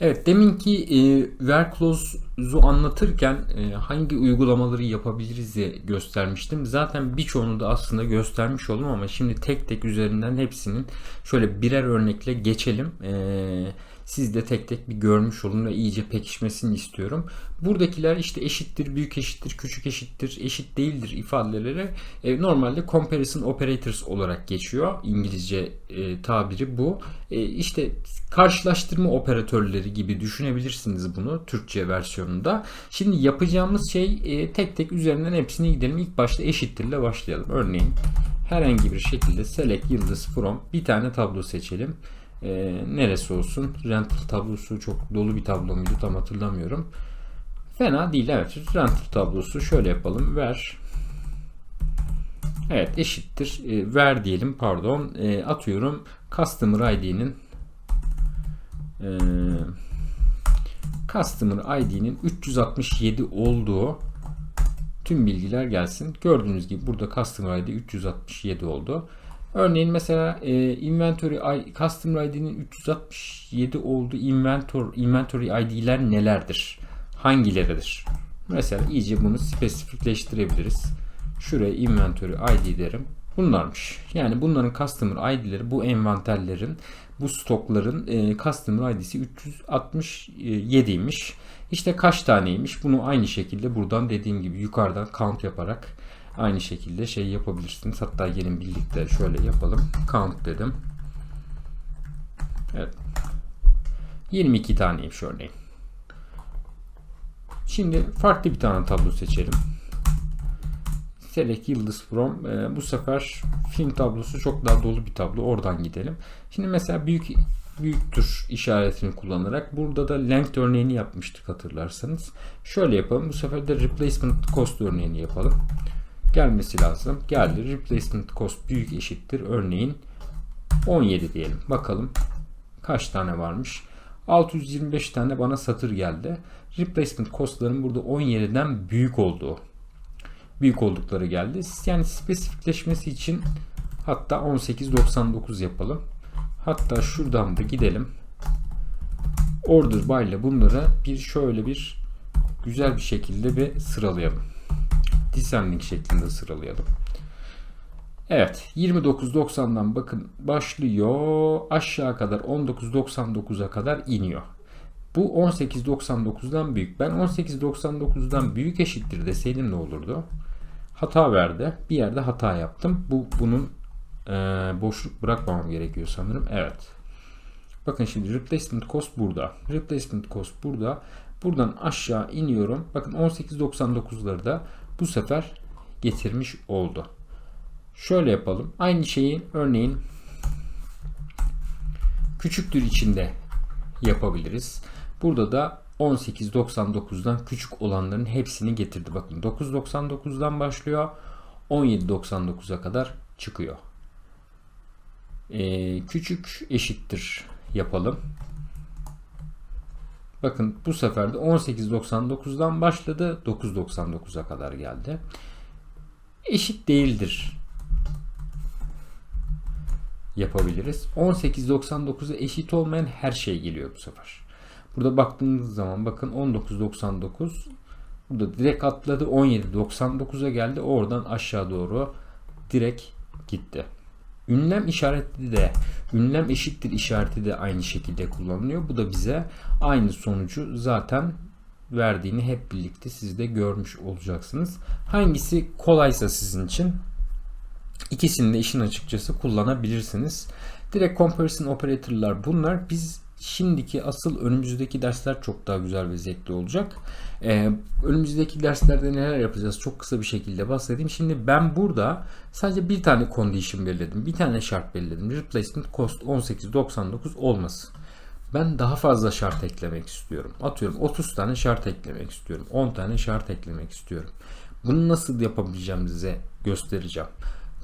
Evet, deminki e, where anlatırken e, hangi uygulamaları yapabiliriz diye göstermiştim. Zaten birçoğunu da aslında göstermiş oldum ama şimdi tek tek üzerinden hepsinin şöyle birer örnekle geçelim. E, siz de tek tek bir görmüş olun ve iyice pekişmesini istiyorum. Buradakiler işte eşittir, büyük eşittir, küçük eşittir, eşit değildir ifadeleri e, normalde comparison operators olarak geçiyor. İngilizce e, tabiri bu. E, işte karşılaştırma operatörleri gibi düşünebilirsiniz bunu Türkçe versiyonunda. Şimdi yapacağımız şey e, tek tek üzerinden hepsini gidelim. İlk başta eşittirle başlayalım. Örneğin herhangi bir şekilde select yıldız from bir tane tablo seçelim. E, neresi olsun? Rental tablosu çok dolu bir tablo muydu tam hatırlamıyorum. Fena değil evet. Rental tablosu şöyle yapalım. Ver Evet eşittir. E, ver diyelim pardon. E, atıyorum customer ID'nin e, customer ID'nin 367 olduğu tüm bilgiler gelsin. Gördüğünüz gibi burada customer ID 367 oldu. Örneğin mesela e, inventory customer ID'nin 367 olduğu inventory inventory ID'ler nelerdir? Hangileridir? Mesela iyice bunu spesifikleştirebiliriz. Şuraya inventory ID derim. Bunlarmış. Yani bunların customer ID'leri bu envanterlerin, bu stokların e, customer ID'si 367'ymiş. İşte kaç taneymiş? Bunu aynı şekilde buradan dediğim gibi yukarıdan count yaparak aynı şekilde şey yapabilirsiniz. Hatta gelin birlikte şöyle yapalım. Count dedim. Evet. 22 taneymiş örneğin. Şimdi farklı bir tane tablo seçelim. Select Yıldız From. E, bu sefer film tablosu çok daha dolu bir tablo. Oradan gidelim. Şimdi mesela büyük büyüktür işaretini kullanarak burada da length örneğini yapmıştık hatırlarsanız. Şöyle yapalım. Bu sefer de replacement cost örneğini yapalım. Gelmesi lazım. Geldi. Replacement cost büyük eşittir. Örneğin 17 diyelim. Bakalım kaç tane varmış. 625 tane bana satır geldi. Replacement cost'ların burada 17'den büyük olduğu büyük oldukları geldi. Yani spesifikleşmesi için hatta 1899 yapalım. Hatta şuradan da gidelim. Order by ile bunları bir şöyle bir güzel bir şekilde bir sıralayalım. Descending şeklinde sıralayalım. Evet 29.90'dan bakın başlıyor aşağı kadar 19.99'a kadar iniyor. Bu 18.99'dan büyük. Ben 18.99'dan büyük eşittir deseydim ne olurdu? Hata verdi. Bir yerde hata yaptım. Bu bunun e, boşluk bırakmamam gerekiyor sanırım. Evet. Bakın şimdi replacement cost burada. Replacement cost burada. Buradan aşağı iniyorum. Bakın 18.99'ları da bu sefer getirmiş oldu. Şöyle yapalım. Aynı şeyi örneğin küçüktür içinde yapabiliriz. Burada da 18.99'dan küçük olanların hepsini getirdi. Bakın 9.99'dan başlıyor. 17.99'a kadar çıkıyor. Ee, küçük eşittir yapalım. Bakın bu sefer de 18.99'dan başladı. 9.99'a kadar geldi. Eşit değildir yapabiliriz. 18.99'a eşit olmayan her şey geliyor bu sefer. Burada baktığınız zaman bakın 19.99 burada direkt atladı 17.99'a geldi. Oradan aşağı doğru direkt gitti. Ünlem işareti de ünlem eşittir işareti de aynı şekilde kullanılıyor. Bu da bize aynı sonucu zaten verdiğini hep birlikte siz de görmüş olacaksınız. Hangisi kolaysa sizin için ikisini de işin açıkçası kullanabilirsiniz. Direkt comparison operator'lar bunlar. Biz Şimdiki asıl önümüzdeki dersler çok daha güzel ve zevkli olacak. Ee, önümüzdeki derslerde neler yapacağız çok kısa bir şekilde bahsedeyim. Şimdi ben burada sadece bir tane condition belirledim. Bir tane şart belirledim. Replacement cost 18.99 olmasın. Ben daha fazla şart eklemek istiyorum. Atıyorum 30 tane şart eklemek istiyorum. 10 tane şart eklemek istiyorum. Bunu nasıl yapabileceğim size göstereceğim.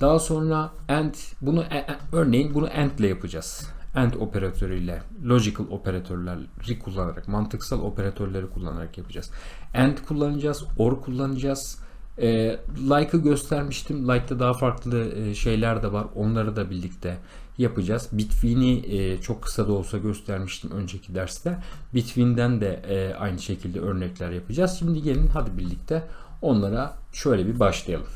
Daha sonra and bunu e, e, örneğin bunu and ile yapacağız AND operatörüyle logical operatörleri kullanarak, mantıksal operatörleri kullanarak yapacağız. AND kullanacağız, OR kullanacağız, E, like'ı göstermiştim. Like'da daha farklı e, şeyler de var. Onları da birlikte yapacağız. Bitwin'i e, çok kısa da olsa göstermiştim önceki derste. Bitwin'den de e, aynı şekilde örnekler yapacağız. Şimdi gelin hadi birlikte onlara şöyle bir başlayalım.